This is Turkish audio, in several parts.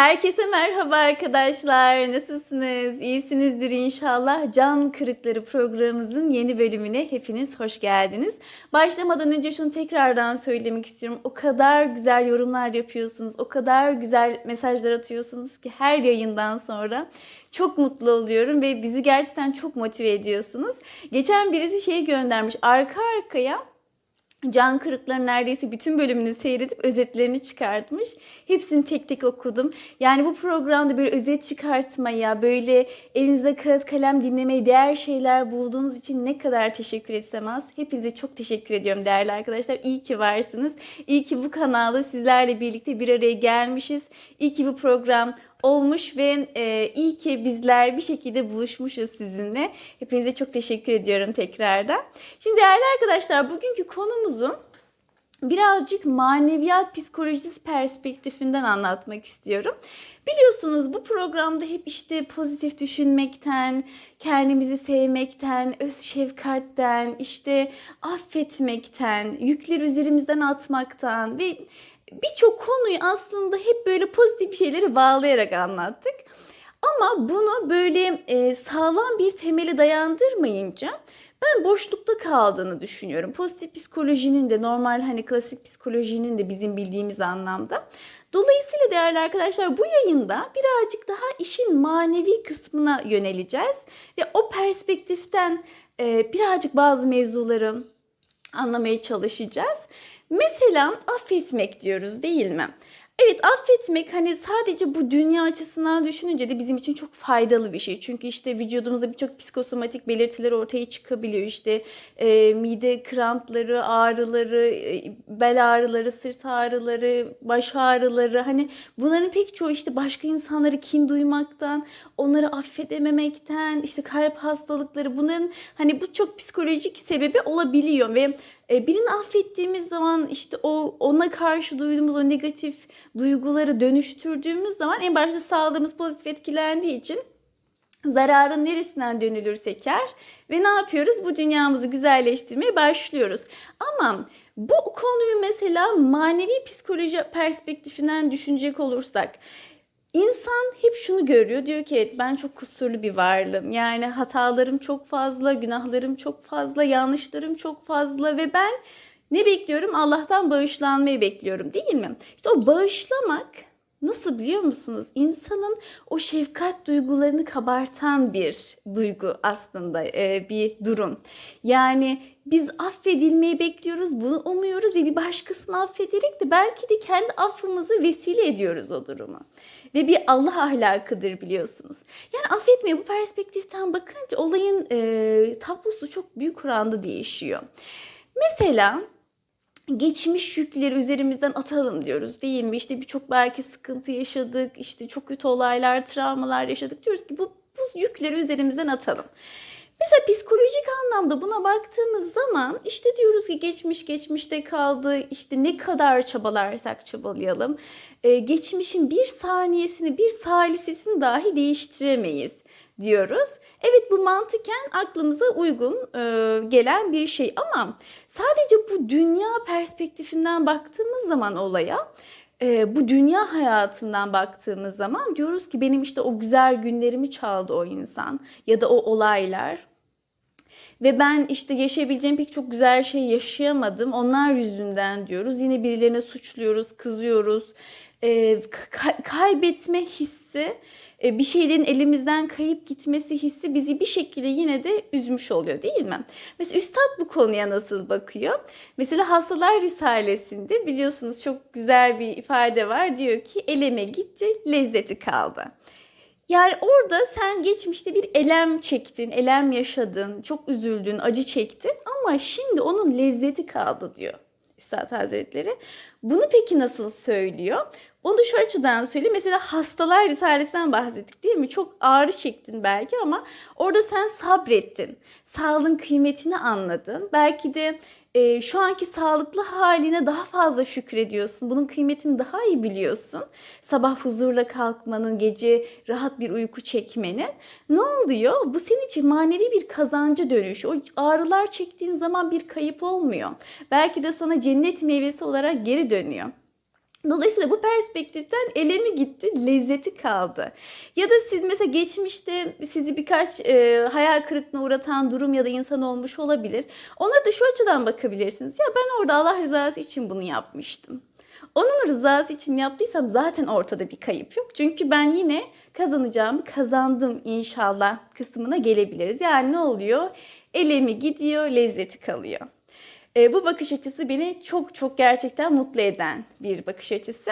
Herkese merhaba arkadaşlar. Nasılsınız? İyisinizdir inşallah. Can Kırıkları programımızın yeni bölümüne hepiniz hoş geldiniz. Başlamadan önce şunu tekrardan söylemek istiyorum. O kadar güzel yorumlar yapıyorsunuz. O kadar güzel mesajlar atıyorsunuz ki her yayından sonra çok mutlu oluyorum ve bizi gerçekten çok motive ediyorsunuz. Geçen birisi şey göndermiş. Arka arkaya Can Kırıkların neredeyse bütün bölümünü seyredip özetlerini çıkartmış. Hepsini tek tek okudum. Yani bu programda bir özet çıkartmaya, böyle elinizde kağıt kalem dinlemeye değer şeyler bulduğunuz için ne kadar teşekkür etsem az. Hepinize çok teşekkür ediyorum değerli arkadaşlar. İyi ki varsınız. İyi ki bu kanalda sizlerle birlikte bir araya gelmişiz. İyi ki bu program olmuş ve e, iyi ki bizler bir şekilde buluşmuşuz sizinle. Hepinize çok teşekkür ediyorum tekrardan. Şimdi değerli arkadaşlar bugünkü konumuzu birazcık maneviyat psikolojisi perspektifinden anlatmak istiyorum. Biliyorsunuz bu programda hep işte pozitif düşünmekten, kendimizi sevmekten, öz şefkatten, işte affetmekten, yükleri üzerimizden atmaktan ve birçok konuyu aslında hep böyle pozitif şeyleri bağlayarak anlattık. Ama bunu böyle e, sağlam bir temeli dayandırmayınca ben boşlukta kaldığını düşünüyorum. Pozitif psikolojinin de normal hani klasik psikolojinin de bizim bildiğimiz anlamda. Dolayısıyla değerli arkadaşlar bu yayında birazcık daha işin manevi kısmına yöneleceğiz. Ve o perspektiften e, birazcık bazı mevzuları anlamaya çalışacağız. Mesela affetmek diyoruz değil mi? Evet affetmek hani sadece bu dünya açısından düşününce de bizim için çok faydalı bir şey. Çünkü işte vücudumuzda birçok psikosomatik belirtiler ortaya çıkabiliyor. İşte e, mide krampları, ağrıları, e, bel ağrıları, sırt ağrıları, baş ağrıları. Hani bunların pek çoğu işte başka insanları kin duymaktan, onları affedememekten, işte kalp hastalıkları bunların hani bu çok psikolojik sebebi olabiliyor ve birini affettiğimiz zaman işte o ona karşı duyduğumuz o negatif duyguları dönüştürdüğümüz zaman en başta sağlığımız pozitif etkilendiği için zararın neresinden dönülürse kar ve ne yapıyoruz? Bu dünyamızı güzelleştirmeye başlıyoruz. Ama bu konuyu mesela manevi psikoloji perspektifinden düşünecek olursak İnsan hep şunu görüyor. Diyor ki evet ben çok kusurlu bir varlığım. Yani hatalarım çok fazla, günahlarım çok fazla, yanlışlarım çok fazla ve ben ne bekliyorum? Allah'tan bağışlanmayı bekliyorum değil mi? İşte o bağışlamak nasıl biliyor musunuz? İnsanın o şefkat duygularını kabartan bir duygu aslında e, bir durum. Yani biz affedilmeyi bekliyoruz, bunu umuyoruz ve bir başkasını affederek de belki de kendi affımızı vesile ediyoruz o durumu. Ve bir Allah ahlakıdır biliyorsunuz. Yani affetmeye bu perspektiften bakınca olayın e, tablosu çok büyük oranda değişiyor. Mesela geçmiş yükleri üzerimizden atalım diyoruz değil mi? İşte birçok belki sıkıntı yaşadık, işte çok kötü olaylar, travmalar yaşadık diyoruz ki bu, bu yükleri üzerimizden atalım. Mesela psikolojik anlamda buna baktığımız zaman işte diyoruz ki geçmiş geçmişte kaldı. İşte ne kadar çabalarsak çabalayalım. Ee, geçmişin bir saniyesini, bir salisesini dahi değiştiremeyiz diyoruz. Evet bu mantıken aklımıza uygun e, gelen bir şey ama sadece bu dünya perspektifinden baktığımız zaman olaya e, bu dünya hayatından baktığımız zaman diyoruz ki benim işte o güzel günlerimi çaldı o insan ya da o olaylar ve ben işte yaşayabileceğim pek çok güzel şey yaşayamadım. Onlar yüzünden diyoruz. Yine birilerine suçluyoruz, kızıyoruz. E, ka- kaybetme hissi, e, bir şeylerin elimizden kayıp gitmesi hissi bizi bir şekilde yine de üzmüş oluyor değil mi? Mesela Üstad bu konuya nasıl bakıyor? Mesela Hastalar Risalesi'nde biliyorsunuz çok güzel bir ifade var. Diyor ki eleme gitti, lezzeti kaldı. Yani orada sen geçmişte bir elem çektin, elem yaşadın, çok üzüldün, acı çektin ama şimdi onun lezzeti kaldı diyor Üstad Hazretleri. Bunu peki nasıl söylüyor? Onu da şu açıdan söyleyeyim. Mesela hastalar risalesinden bahsettik değil mi? Çok ağrı çektin belki ama orada sen sabrettin. Sağlığın kıymetini anladın. Belki de e, şu anki sağlıklı haline daha fazla şükrediyorsun. Bunun kıymetini daha iyi biliyorsun. Sabah huzurla kalkmanın, gece rahat bir uyku çekmenin. Ne oluyor? Bu senin için manevi bir kazancı dönüş. O ağrılar çektiğin zaman bir kayıp olmuyor. Belki de sana cennet meyvesi olarak geri dönüyor. Dolayısıyla bu perspektiften elemi gitti, lezzeti kaldı. Ya da siz mesela geçmişte sizi birkaç e, hayal kırıklığına uğratan durum ya da insan olmuş olabilir. Onlara da şu açıdan bakabilirsiniz. Ya ben orada Allah rızası için bunu yapmıştım. Onun rızası için yaptıysam zaten ortada bir kayıp yok. Çünkü ben yine kazanacağımı kazandım inşallah kısmına gelebiliriz. Yani ne oluyor? Elemi gidiyor, lezzeti kalıyor. E, bu bakış açısı beni çok çok gerçekten mutlu eden bir bakış açısı.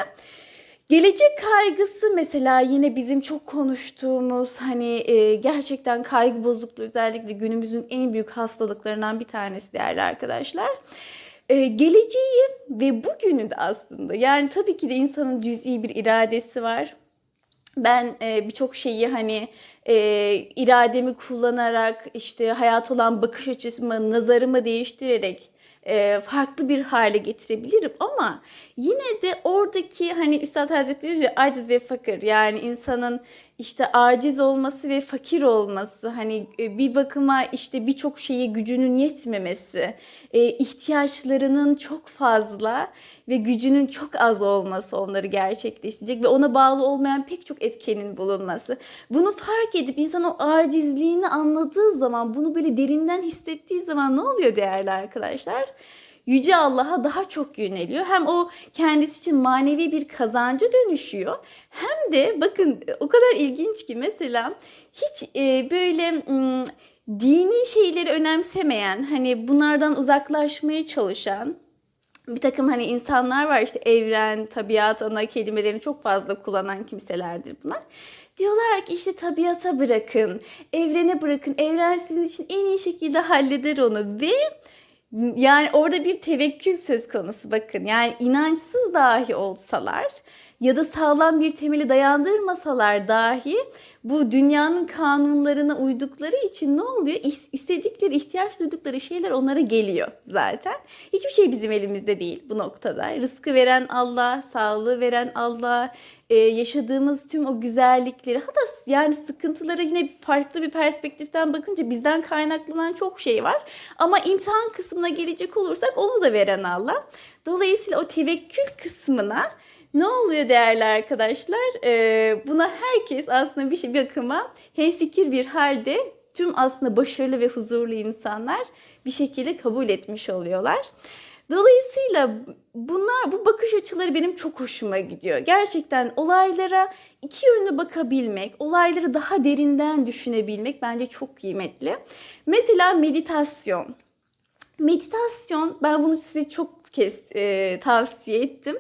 Gelecek kaygısı mesela yine bizim çok konuştuğumuz hani e, gerçekten kaygı bozukluğu özellikle günümüzün en büyük hastalıklarından bir tanesi değerli arkadaşlar. E, geleceği ve bugünü de aslında yani tabii ki de insanın cüz'i bir iradesi var. Ben e, birçok şeyi hani e, irademi kullanarak işte hayat olan bakış açımı, nazarımı değiştirerek e, farklı bir hale getirebilirim. Ama yine de oradaki hani Üstad Hazretleri aciz ve fakir yani insanın işte aciz olması ve fakir olması hani e, bir bakıma işte birçok şeye gücünün yetmemesi e, ihtiyaçlarının çok fazla ve gücünün çok az olması onları gerçekleştirecek ve ona bağlı olmayan pek çok etkenin bulunması. Bunu fark edip insan o acizliğini anladığı zaman bunu böyle derinden hissettiği zaman ne oluyor değerli arkadaşlar? Yüce Allah'a daha çok yöneliyor. Hem o kendisi için manevi bir kazancı dönüşüyor. Hem de bakın o kadar ilginç ki mesela hiç e, böyle m, dini şeyleri önemsemeyen, hani bunlardan uzaklaşmaya çalışan bir takım hani insanlar var işte evren, tabiat, ana kelimelerini çok fazla kullanan kimselerdir bunlar. Diyorlar ki işte tabiata bırakın, evrene bırakın, evren sizin için en iyi şekilde halleder onu ve yani orada bir tevekkül söz konusu bakın. Yani inançsız dahi olsalar ya da sağlam bir temeli dayandırmasalar dahi bu dünyanın kanunlarına uydukları için ne oluyor? İstedikleri, ihtiyaç duydukları şeyler onlara geliyor zaten. Hiçbir şey bizim elimizde değil bu noktada. Rızkı veren Allah, sağlığı veren Allah, e, yaşadığımız tüm o güzellikleri hatta yani sıkıntılara yine farklı bir perspektiften bakınca bizden kaynaklanan çok şey var. Ama imtihan kısmına gelecek olursak onu da veren Allah. Dolayısıyla o tevekkül kısmına ne oluyor değerli arkadaşlar? Ee, buna herkes aslında bir, şey, bir bakıma hemfikir bir halde tüm aslında başarılı ve huzurlu insanlar bir şekilde kabul etmiş oluyorlar. Dolayısıyla bunlar bu bakış açıları benim çok hoşuma gidiyor. Gerçekten olaylara iki yönlü bakabilmek, olayları daha derinden düşünebilmek bence çok kıymetli. Mesela meditasyon. Meditasyon ben bunu size çok kez e, tavsiye ettim.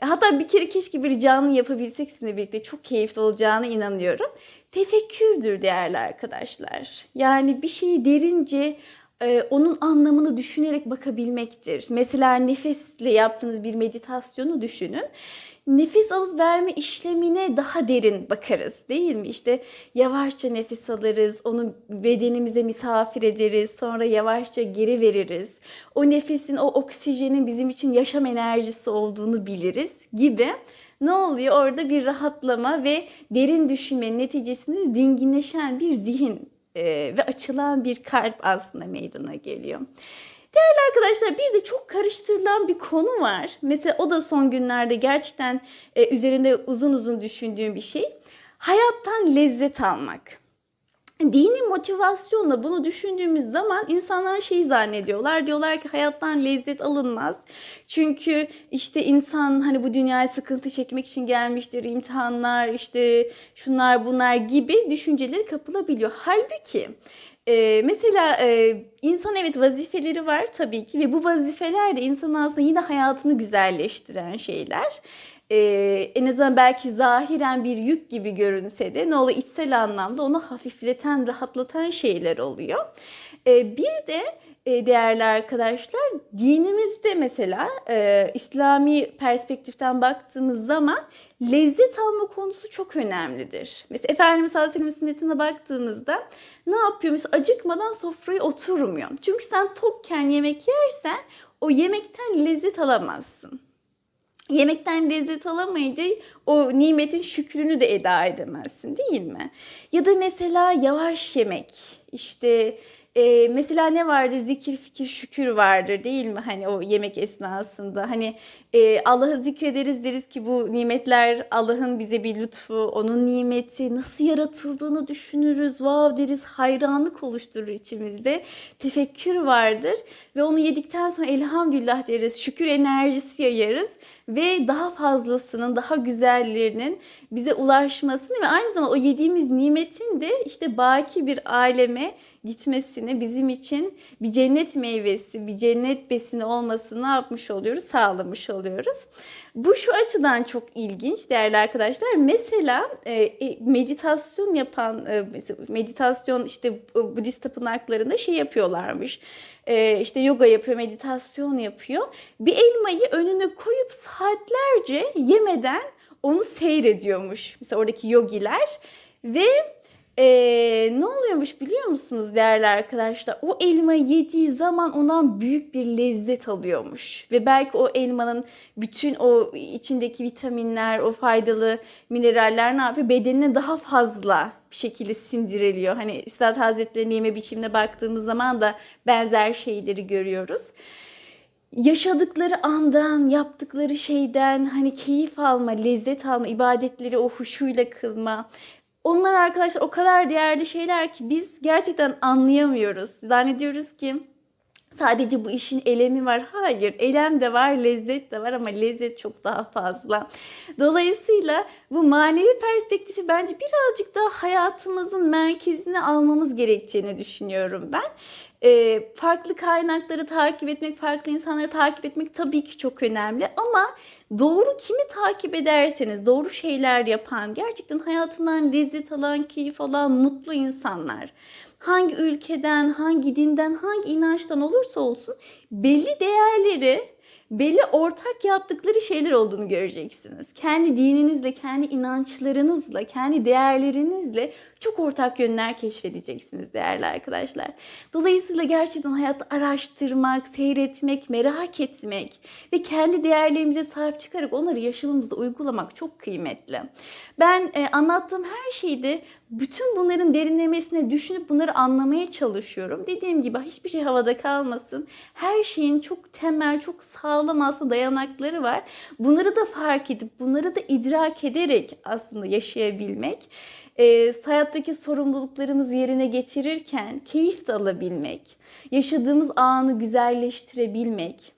Hatta bir kere keşke bir canlı yapabilsek sizinle birlikte çok keyifli olacağına inanıyorum. Tefekkürdür değerli arkadaşlar. Yani bir şeyi derince e, onun anlamını düşünerek bakabilmektir. Mesela nefesle yaptığınız bir meditasyonu düşünün. Nefes alıp verme işlemine daha derin bakarız değil mi? İşte yavaşça nefes alırız, onu bedenimize misafir ederiz, sonra yavaşça geri veririz. O nefesin, o oksijenin bizim için yaşam enerjisi olduğunu biliriz gibi ne oluyor? Orada bir rahatlama ve derin düşünmenin neticesinde dinginleşen bir zihin ve açılan bir kalp aslında meydana geliyor. Değerli arkadaşlar bir de çok karıştırılan bir konu var. Mesela o da son günlerde gerçekten e, üzerinde uzun uzun düşündüğüm bir şey. Hayattan lezzet almak dini motivasyonla bunu düşündüğümüz zaman insanlar şeyi zannediyorlar. Diyorlar ki hayattan lezzet alınmaz. Çünkü işte insan hani bu dünyaya sıkıntı çekmek için gelmiştir. İmtihanlar işte şunlar bunlar gibi düşünceleri kapılabiliyor. Halbuki ee, mesela e, insan evet vazifeleri var tabii ki ve bu vazifeler de insan aslında yine hayatını güzelleştiren şeyler e, en azından belki zahiren bir yük gibi görünse de ne oluyor içsel anlamda onu hafifleten, rahatlatan şeyler oluyor. E, bir de değerli arkadaşlar dinimizde mesela e, İslami perspektiften baktığımız zaman lezzet alma konusu çok önemlidir. Mesela Efendimiz Aleyhisselam'ın sünnetine baktığımızda ne yapıyor? Mesela acıkmadan sofraya oturmuyor. Çünkü sen tokken yemek yersen o yemekten lezzet alamazsın. Yemekten lezzet alamayınca o nimetin şükrünü de eda edemezsin değil mi? Ya da mesela yavaş yemek, işte e, mesela ne vardır? Zikir, fikir, şükür vardır değil mi? Hani o yemek esnasında. Hani e, Allah'ı zikrederiz deriz ki bu nimetler Allah'ın bize bir lütfu, onun nimeti, nasıl yaratıldığını düşünürüz. Wow deriz, hayranlık oluşturur içimizde. Tefekkür vardır ve onu yedikten sonra elhamdülillah deriz. Şükür enerjisi yayarız ve daha fazlasının, daha güzellerinin bize ulaşmasını ve aynı zamanda o yediğimiz nimetin de işte baki bir aleme gitmesini bizim için bir cennet meyvesi, bir cennet besini olmasını yapmış oluyoruz? Sağlamış oluyoruz. Bu şu açıdan çok ilginç değerli arkadaşlar. Mesela e, e, meditasyon yapan, e, meditasyon işte Budist tapınaklarında şey yapıyorlarmış. E, işte yoga yapıyor, meditasyon yapıyor. Bir elmayı önüne koyup saatlerce yemeden onu seyrediyormuş. Mesela oradaki yogiler ve ee, ne oluyormuş biliyor musunuz değerli arkadaşlar? O elmayı yediği zaman ondan büyük bir lezzet alıyormuş. Ve belki o elmanın bütün o içindeki vitaminler, o faydalı mineraller ne yapıyor? Bedenine daha fazla bir şekilde sindiriliyor. Hani Üstad Hazretleri'nin yeme biçimine baktığımız zaman da benzer şeyleri görüyoruz yaşadıkları andan, yaptıkları şeyden hani keyif alma, lezzet alma, ibadetleri o huşuyla kılma. Onlar arkadaşlar o kadar değerli şeyler ki biz gerçekten anlayamıyoruz. Zannediyoruz ki sadece bu işin elemi var. Hayır, elem de var, lezzet de var ama lezzet çok daha fazla. Dolayısıyla bu manevi perspektifi bence birazcık daha hayatımızın merkezine almamız gerektiğini düşünüyorum ben. E, farklı kaynakları takip etmek, farklı insanları takip etmek tabii ki çok önemli ama doğru kimi takip ederseniz, doğru şeyler yapan, gerçekten hayatından lezzet alan, keyif alan, mutlu insanlar hangi ülkeden, hangi dinden, hangi inançtan olursa olsun belli değerleri, belli ortak yaptıkları şeyler olduğunu göreceksiniz. Kendi dininizle, kendi inançlarınızla, kendi değerlerinizle çok ortak yönler keşfedeceksiniz değerli arkadaşlar. Dolayısıyla gerçekten hayatı araştırmak, seyretmek, merak etmek ve kendi değerlerimize sahip çıkarak onları yaşamımızda uygulamak çok kıymetli. Ben e, anlattığım her şeyde bütün bunların derinlemesine düşünüp bunları anlamaya çalışıyorum. Dediğim gibi hiçbir şey havada kalmasın. Her şeyin çok temel, çok sağlam aslında dayanakları var. Bunları da fark edip, bunları da idrak ederek aslında yaşayabilmek e, hayattaki sorumluluklarımızı yerine getirirken keyif de alabilmek, yaşadığımız anı güzelleştirebilmek,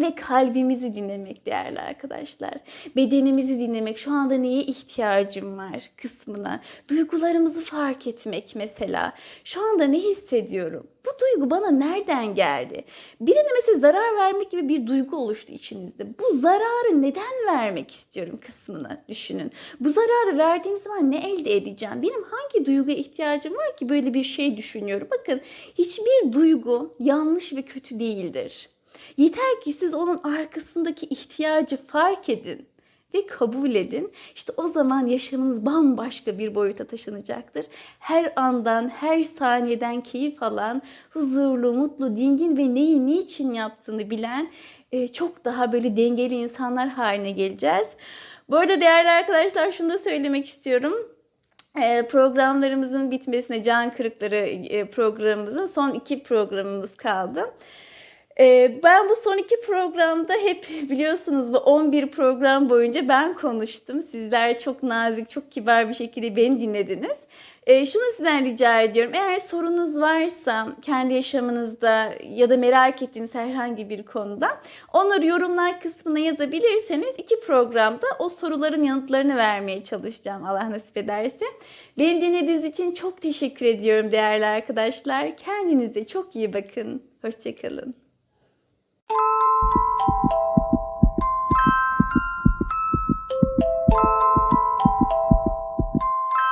ve kalbimizi dinlemek değerli arkadaşlar. Bedenimizi dinlemek, şu anda neye ihtiyacım var kısmına. Duygularımızı fark etmek mesela. Şu anda ne hissediyorum? Bu duygu bana nereden geldi? Birine mesela zarar vermek gibi bir duygu oluştu içinizde. Bu zararı neden vermek istiyorum kısmını düşünün. Bu zararı verdiğim zaman ne elde edeceğim? Benim hangi duyguya ihtiyacım var ki böyle bir şey düşünüyorum? Bakın hiçbir duygu yanlış ve kötü değildir. Yeter ki siz onun arkasındaki ihtiyacı fark edin ve kabul edin. İşte o zaman yaşamınız bambaşka bir boyuta taşınacaktır. Her andan, her saniyeden keyif alan, huzurlu, mutlu, dingin ve neyi niçin yaptığını bilen e, çok daha böyle dengeli insanlar haline geleceğiz. Bu arada değerli arkadaşlar şunu da söylemek istiyorum e, programlarımızın bitmesine can kırıkları e, programımızın son iki programımız kaldı. Ee, ben bu son iki programda hep biliyorsunuz bu 11 program boyunca ben konuştum. Sizler çok nazik, çok kibar bir şekilde beni dinlediniz. Ee, şunu sizden rica ediyorum. Eğer sorunuz varsa kendi yaşamınızda ya da merak ettiğiniz herhangi bir konuda onları yorumlar kısmına yazabilirseniz iki programda o soruların yanıtlarını vermeye çalışacağım Allah nasip ederse. Beni dinlediğiniz için çok teşekkür ediyorum değerli arkadaşlar. Kendinize çok iyi bakın. Hoşçakalın. Thank you.